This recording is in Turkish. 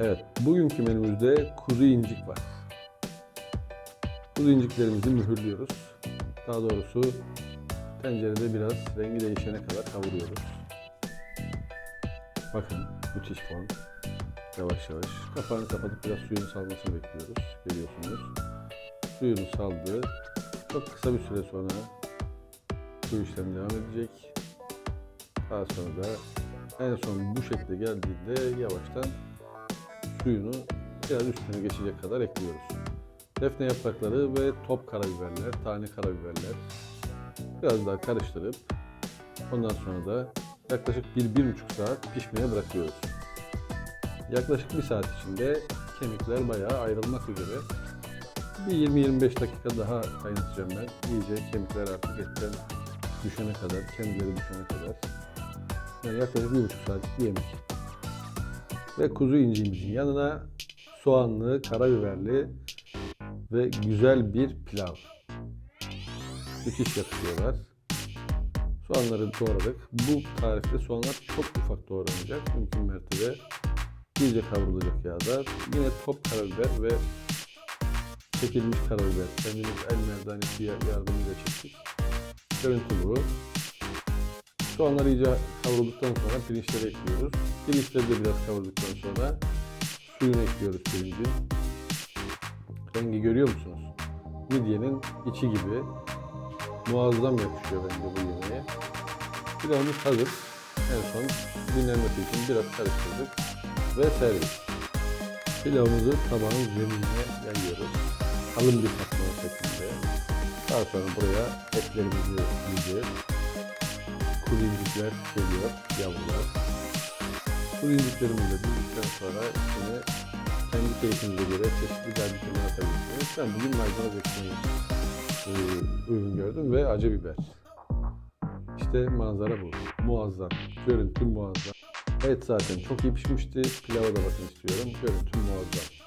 Evet, bugünkü menümüzde kuzu incik var. Kuzu inciklerimizi mühürlüyoruz. Daha doğrusu tencerede biraz rengi değişene kadar kavuruyoruz. Bakın müthiş form. Yavaş yavaş. Kapağını kapatıp biraz suyun salmasını bekliyoruz. Görüyorsunuz. Suyunu saldı. Çok kısa bir süre sonra bu işlem devam edecek. Daha sonra da en son bu şekilde geldiğinde yavaştan suyunu biraz üstüne geçecek kadar ekliyoruz. Defne yaprakları ve top karabiberler, tane karabiberler biraz daha karıştırıp ondan sonra da yaklaşık 1-1,5 saat pişmeye bırakıyoruz. Yaklaşık bir saat içinde kemikler bayağı ayrılmak üzere. Bir 20-25 dakika daha kaynatacağım ben. İyice kemikler artık etten düşene kadar, kendileri düşene kadar. Yani yaklaşık bir buçuk saatlik bir yemek. Ve kuzu inciğimizin yanına soğanlı, karabiberli ve güzel bir pilav. Müthiş yakışıyorlar. Soğanları doğradık. Bu tarifte soğanlar çok ufak doğranacak. Mümkün mertebe iyice kavrulacak yağda. Yine top karabiber ve çekilmiş karabiber. Kendimiz el merdanesi yardımıyla çektik. Görüntü bu. Soğanlar iyice kavrulduktan sonra pirinçleri ekliyoruz. Pirinçleri de biraz kavrulduktan sonra suyunu ekliyoruz pirincin. Rengi görüyor musunuz? Midyenin içi gibi muazzam yakışıyor bence bu yemeğe. Pilavımız hazır. En son dinlenmesi için biraz karıştırdık ve servis. Pilavımızı tabağın zeminine yayıyoruz. Kalın bir patlama şeklinde. Daha sonra buraya etlerimizi yiyeceğiz. Kuru incikler geliyor, yavrular. Kuru inciklerimizi de dizdikten sonra içine kendi keyfinize göre çeşitli garnitürler atabilirsiniz. Ben bugün maydanoz ekmeği e, uygun gördüm ve acı biber. İşte manzara bu. Muazzam. Görüntü muazzam. Et zaten çok iyi pişmişti. Pilava da bakın istiyorum. Görüntü muazzam.